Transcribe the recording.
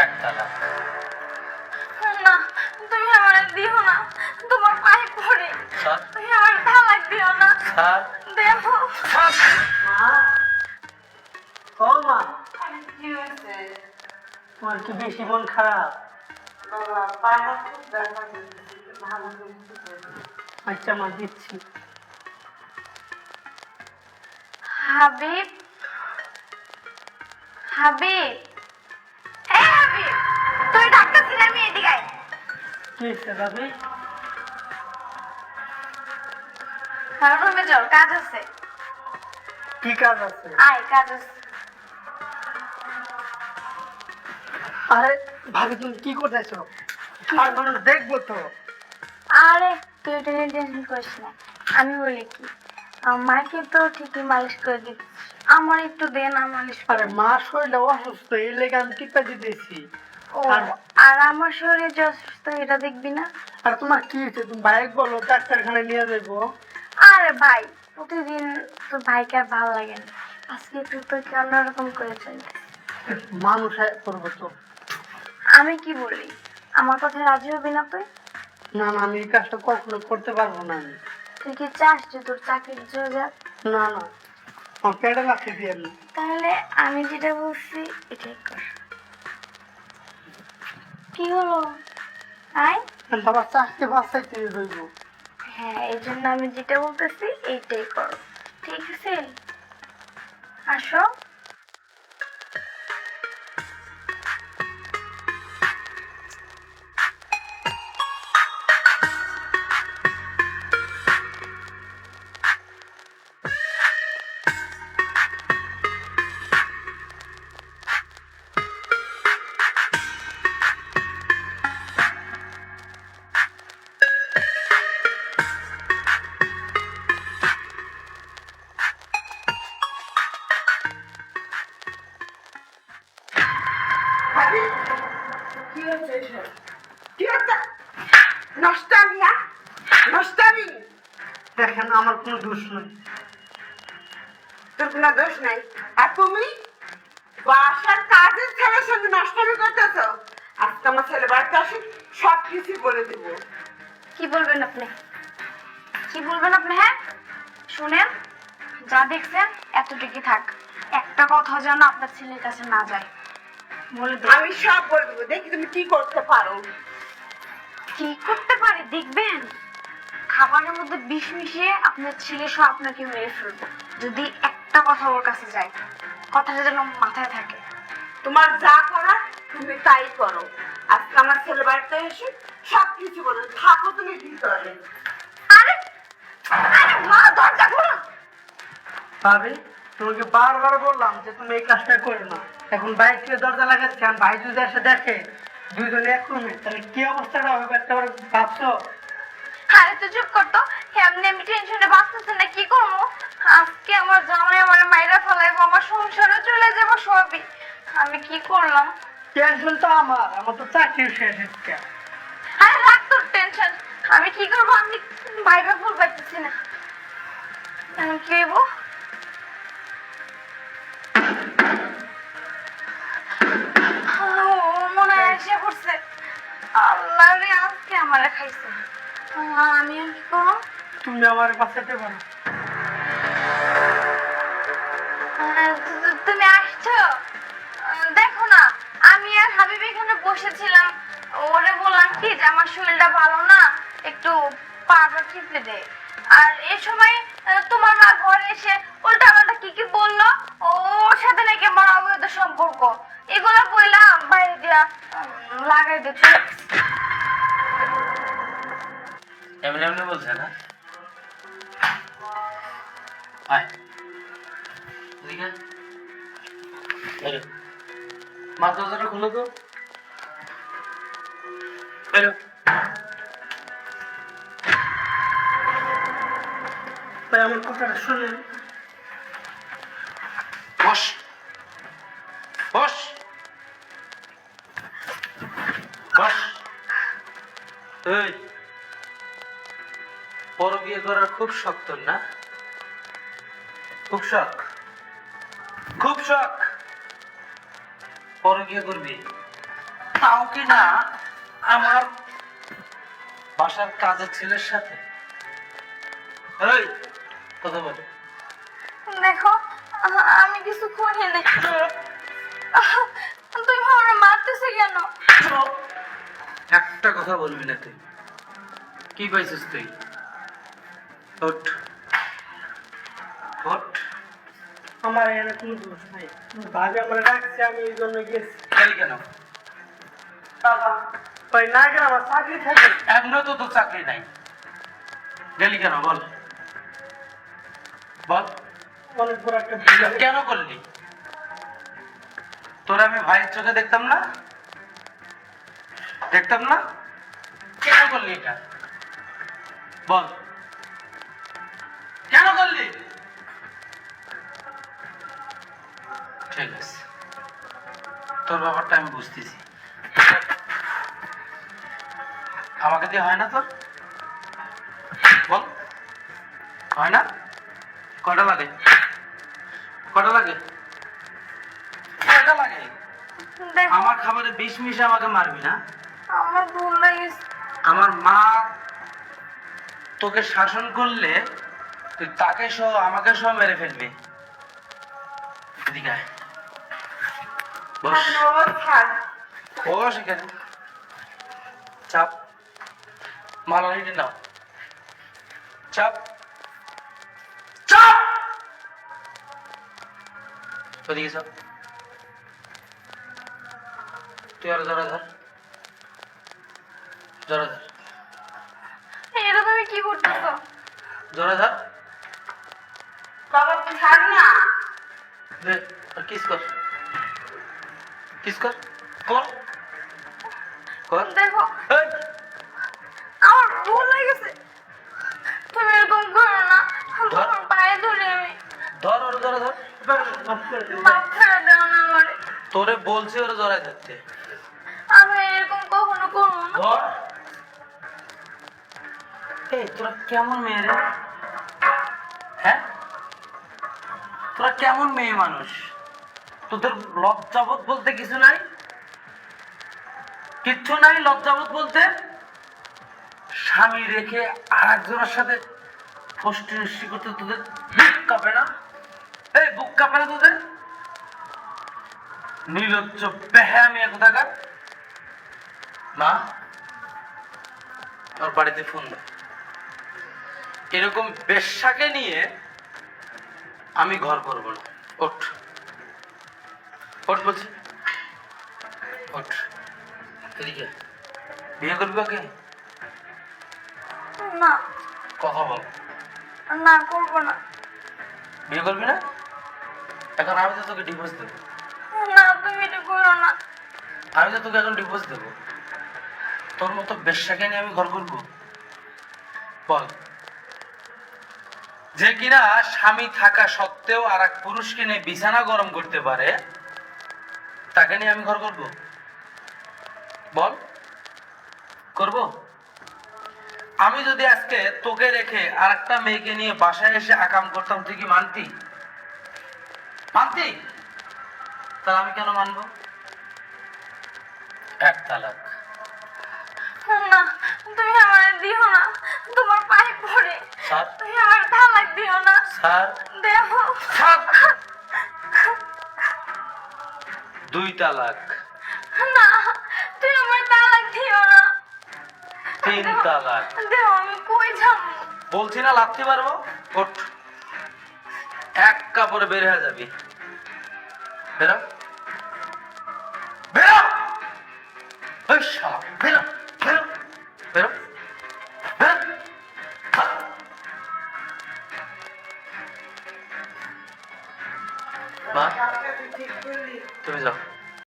এক তালাক না তুমি আমার দিও না। তোমার পায়ে পড়ে। তুমি আমার তালাক দিও না। স্যার। দেখো মা। ও মা। কি হয়েছে? তোমার কি বেশি মন খারাপ? বাবা পায়ে ভালো আচ্ছা মা দিচ্ছি। হাবিব? হাবিব? ডাক্তার আমি এদিকে আয়। কি আর রুমে চল কাজ আছে। কি কাজ আছে? আয় কাজ আছে। আরে ভাবি তুমি কি করতেছো? আর মানুষ দেখব তো। আরে তুই এটা নিয়ে টেনশন করিস না। আমি বলি কি মাকে তো ঠিকই মালিশ করে দিচ্ছি আমার একটু দে না মালিশ করে আরে মা শরীরটা অসুস্থ এই লেগে আমি টিপা দিতেছি। আর- আমার শরীরে যে অসুস্থ এটা দেখবি না। আর তোমার কি হয়েছে? তুমি বাইক বলো ডাক্তারখানায় নিয়ে যাব আরে ভাই প্রতিদিন তোর ভাইকে আর ভালো লাগে না। আজকে তুই তো কি অন্যরকম করে চলতে মানুষ করব তো। আমি কি বলি? আমার কথা রাজি হবি না তুই? না না আমি এই কাজটা কখনো করতে পারব না আমি। তুই কি চাস যে তোর চাকরি চলে যাক? না না আমার পেটে লাগছে দিয়ে না। তাহলে আমি যেটা বলছি এটাই কর। কি হলো? আয়। বাবা চাকরি বাঁচাইতে হইব। হ্যাঁ এই জন্য আমি যেটা বলতেছি এইটাই করো। ঠিক আছে? আসো। দেখেন আমার কোনো দোষ নেই? তোর কোনো দোষ নাই? আর তুমি? বাসার কাজের ছেলের সঙ্গে নষ্টামি করতেছ? আজকে আমার ছেলে বাড়িতে সব কিছু বলে দিব। কি বলবেন আপনি? কি বলবেন আপনি হ্যাঁ? শুনেন যা দেখছেন এতটুকুই থাক। একটা কথা যেন আপনার ছেলের কাছে না যায়। বলে আমি সব বলে দেবো। দেখি তুমি কি করতে পারো। কি করতে পারে? দেখবেন? খাবারের মধ্যে বিষ মিশিয়ে আপনার ছেলে সহ আপনাকে মেরে ফেলব। যদি একটা কথা ওর কাছে যায় কথাটা যেন মাথায় থাকে। তোমার যা করার তুমি তাই করো। আজকে আমার ছেলে বাড়িতে এসে সব কিছু বলো। থাকো তুমি ভিতরে। আরে আরে মা দরজা খোলো। ভাবি তোমাকে বারবার বললাম যে তুমি এই কাজটা করো না। এখন বাইক থেকে দরজা লাগাচ্ছে আর ভাই যদি এসে দেখে দুইজনে এক রুমে তাহলে কি অবস্থাটা হবে? একটা ভাবছ? আরে তো চুপ করতো এমনি আমি টেনশনে বাঁচতেছি না কি করব? আজকে আমার জামাই আমার মাইরা ফেলাইবো আমার সংসারে চলে যাব সবই। আমি কি করলাম? টেনশন তো আমার আমার তো চাকরি শেষ হচ্ছে। আরে রাখ তোর টেনশন আমি কি করব? আমি ভাইবা ফুল পাইতেছি না। আমি কি হইব? মনে হয় এসে পড়ছে। আল্লাহ রে আজকে আমারে খাইছে। তুমি আমার বাঁচাতে পারো তুমি আসছো? দেখো না, আমি আর হাবিব এখানে বসেছিলাম। ওরে বললাম কি যে আমার শরীরটা ভালো না, একটু পাটা টিপে দে। আর এই সময় তোমার মা ঘরে এসে উল্টা পাল্টা কি কি বলল? ওর সাথে নাকি আমার অবৈধ সম্পর্ক। এগুলো বললাম, বাইরে দিয়া লাগাই দিচ্ছি। মাথা দরজাটা খুলো তো। বেরো ভাই, আমার কথাটা শুনে বস। বস। বস। এই পর বিয়ে করার খুব শখ তোর না? খুব শখ। খুব শখ। পর বিয়ে করবি? তাও কি না আমার বাসার কাজের ছেলের সাথে? এই কথা বলে। দেখো আমি কিছু করি নাই। তুমি আমার মারতেছো কেন? একটা কথা বলবি না তুই। কি পাইছিস তুই? ওঠ। আমার এখানে কোনো দোষ নাই। ভাবি আমার ডাকছে আমি এই জন্য গেছি। গেলি কেন? ওই না গেলে আমার চাকরি থাকে এখনও তো তোর চাকরি নাই। গেলি কেন? বল। বল। অনেক বড় একটা। কেন করলি? তোর আমি ভাইয়ের চোখে দেখতাম না? দেখতাম না? কেন করলি এটা? বল। ঠিক আছে তোর ব্যাপারটা আমি বুঝতেছি। আমাকে দিয়ে হয় না তোর? বল। হয় না? কটা লাগে? কটা লাগে? কটা লাগে? আমার খাবারে বিষ মিশে আমাকে মারবি না? আমার ভুল আমার মা তোকে শাসন করলে তুই তাকে সহ আমাকে সহ মেরে ফেলবি। এদিকে। বস এখানে চাপ। মালানিটি নাও। চাপ। চাপ! ওদিকে চাপ। তুই আর জড়া ধর। জড়া ধর। এটা তুমি কি করতেছো জড়া ধর। বাবা থাক না। আর কিস কর। কিস কর কর কর দেখো আমার ভুল লাগেছে তুমি এরকম করো না। তোমার পায়ে ধরে আমি। ধর ওর জড়া ধর। মাফ করে দাও না আমারে। তোরে বলছি ওরা জড়াই ধরতে আমি এরকম কখনো করব না। ধর। এই তোরা কেমন মেয়ে রে? হ্যাঁ? তোরা কেমন মেয়ে মানুষ? তোদের লজ্জাবোধ বলতে কিছু নাই? কিচ্ছু নাই লজ্জাবোধ বলতে? স্বামী রেখে আর একজনের সাথে ফষ্টি করতে তোদের বুক কাঁপে না? এই বুক কাঁপে না তোদের? নির্লজ্জ মা ওর বাড়িতে ফোন এরকম বেশ্যাকে নিয়ে আমি ঘর করব না। ওঠ। ওঠ বলছি। ওঠ এদিকে। বিয়ে করবি ওকে না। কথা বল না করব না। বিয়ে করবি না? এখন আমি তো তোকে ডিভোর্স দেবো। না তুমি এটা করো না। আমি তো তোকে এখন ডিভোর্স দেবো। তোর মতো বেশ্যাকে নিয়ে আমি ঘর করব। বল। যে কিনা স্বামী থাকা সত্ত্বেও আর এক পুরুষকে নিয়ে বিছানা গরম করতে পারে তাকে নিয়ে আমি ঘর করব। বল। করব? আমি যদি আজকে তোকে রেখে আর একটা মেয়েকে নিয়ে বাসায় এসে আকাম করতাম তুই কি মানতি? মানতি? তাহলে আমি কেন মানবো? এক তালাক। না তুমি আমার দিও না। তোমার পায়ে পড়ে। স্যার। তুমি আমার তালাক দিও না। স্যার। স্যার। দুই তালাক। না তুমি আমার তালাক দিও না। তিন তালাক। দেখো আমি কই যাব? বলছি না লাগতে পারব? ওঠ। এক কাপড়ে বের হয়ে যাবি। বেরো। বেরো! ওই শালা বেরো বেরো বেরো। মা? কাজটা তুই